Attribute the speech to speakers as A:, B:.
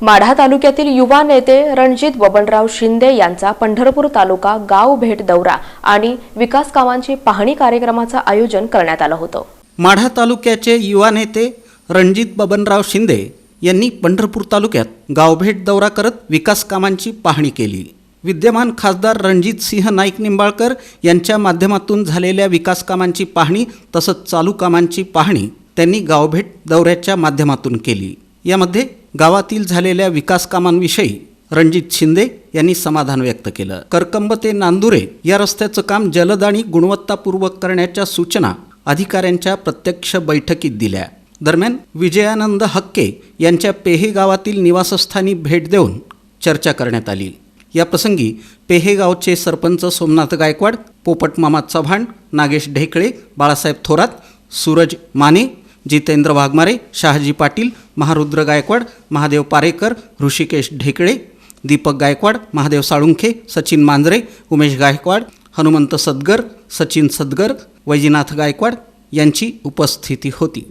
A: माढा तालुक्यातील युवा नेते रणजित बबनराव शिंदे यांचा पंढरपूर तालुका गाव भेट दौरा आणि विकास कामांची पाहणी कार्यक्रमाचं आयोजन करण्यात आलं होतं.
B: माढा तालुक्याचे युवा नेते रणजित बबनराव शिंदे यांनी पंढरपूर तालुक्यात गावभेट दौरा करत विकास कामांची पाहणी केली. विद्यमान खासदार रणजित सिंह नाईक निंबाळकर यांच्या माध्यमातून झालेल्या विकास कामांची पाहणी तसंच चालू कामांची पाहणी त्यांनी गावभेट दौऱ्याच्या माध्यमातून केली. यामध्ये गावातील झालेल्या विकास कामांविषयी रणजित शिंदे यांनी समाधान व्यक्त केलं. करकंब ते नांदुरे या रस्त्याचं काम जलद आणि गुणवत्तापूर्वक करण्याच्या सूचना अधिकाऱ्यांच्या प्रत्यक्ष बैठकीत दिल्या. दरम्यान विजयानंद हक्के यांच्या पेहे गावातील निवासस्थानी भेट देऊन चर्चा करण्यात आली. या प्रसंगी पेहे गावचे सरपंच सोमनाथ गायकवाड पोपट मामा चव्हाण नागेश ढेकळे बाळासाहेब थोरात सूरज माने जितेंद्र वाघमारे शहाजी पाटील महारुद्र गायकवाड महादेव पारेकर ऋषिकेश ढेकळे दीपक गायकवाड महादेव साळुंखे सचिन मांजरे उमेश गायकवाड हनुमंत सदगर सचिन सदगर वैजीनाथ गायकवाड यांची उपस्थिती होती.